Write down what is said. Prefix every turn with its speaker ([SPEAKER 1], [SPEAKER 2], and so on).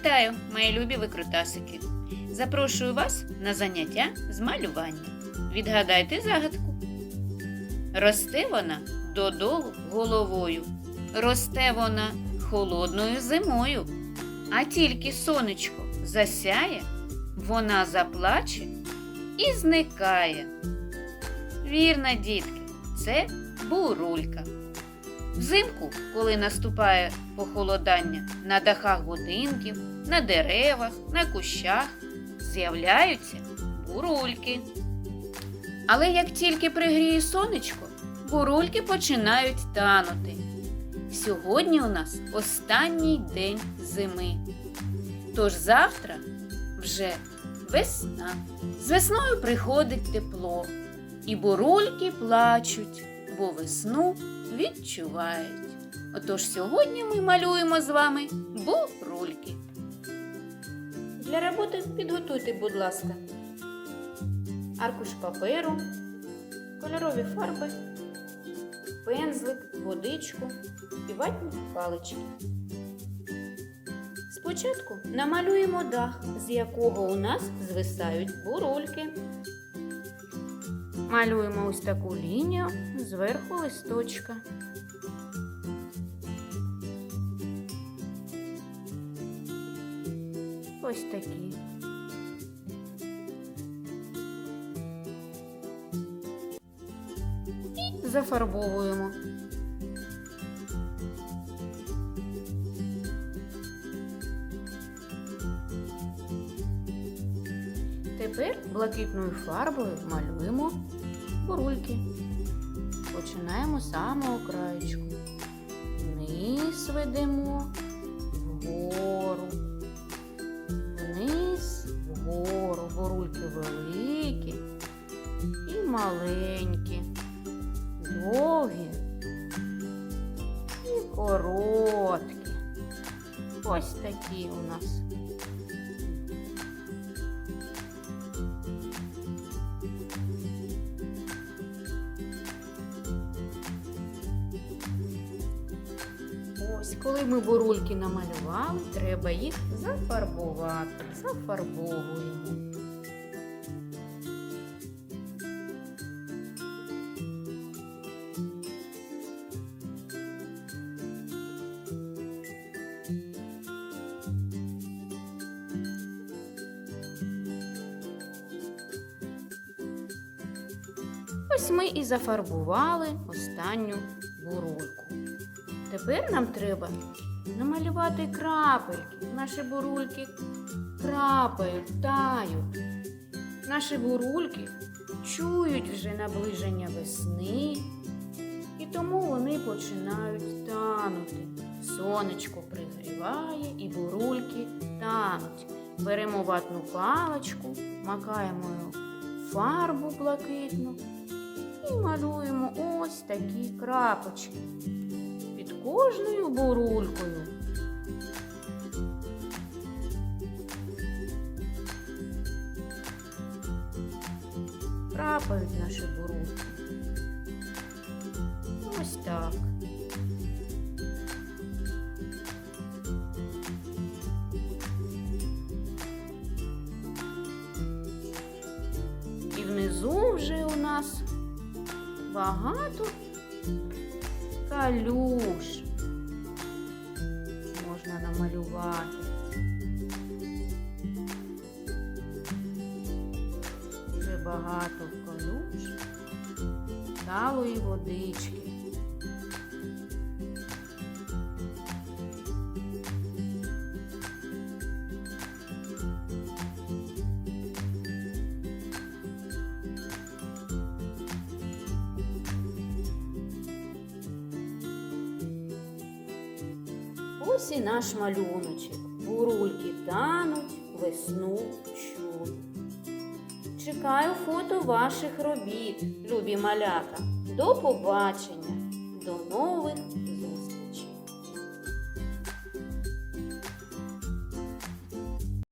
[SPEAKER 1] Вітаю, мої любі викрутасики! Запрошую вас на заняття з малювання. Відгадайте загадку. Росте вона додолу головою, росте вона холодною зимою, а тільки сонечко засяє, вона заплаче і зникає. Вірно, дітки, це бурулька. Взимку, коли наступає похолодання, на дахах будинків, на деревах, на кущах з'являються бурульки. Але як тільки пригріє сонечко, бурульки починають танути. Сьогодні у нас останній день зими. Тож завтра вже весна. З весною приходить тепло, і бурульки плачуть, бо весну відчувають. Отож сьогодні ми малюємо з вами бурульки. Для роботи підготуйте, будь ласка, аркуш паперу, кольорові фарби, пензлик, водичку і ватні палички. Спочатку намалюємо дах, з якого у нас звисають бурульки. Малюємо ось таку лінію зверху листочка. Ось такі. Зафарбовуємо. Тепер блакитною фарбою малюємо бурульки. Починаємо з самого краєчку. Вниз ведемо вгору. Вниз вгору. Бурульки великі і маленькі, довгі і короткі. Ось такі у нас. Ось, коли ми бурульки намалювали, треба їх зафарбувати. Зафарбовуємо. Ось ми і зафарбували останню бурульку. Тепер нам треба намалювати крапельки. Наші бурульки крапають, тають. Наші бурульки чують вже наближення весни, і тому вони починають танути. Сонечко пригріває і бурульки тануть. Беремо ватну паличку, макаємо фарбу блакитну і малюємо ось такі крапочки кожною бурулькою. Крапають наші бурульки. Ось так. І внизу вже у нас багато калюш можна намалювати. Вже багато калюш, талої водички. ось і наш малюночок. Бурульки тануть, весну чують. Чекаю фото ваших робіт, любі маляка. До побачення, до нових.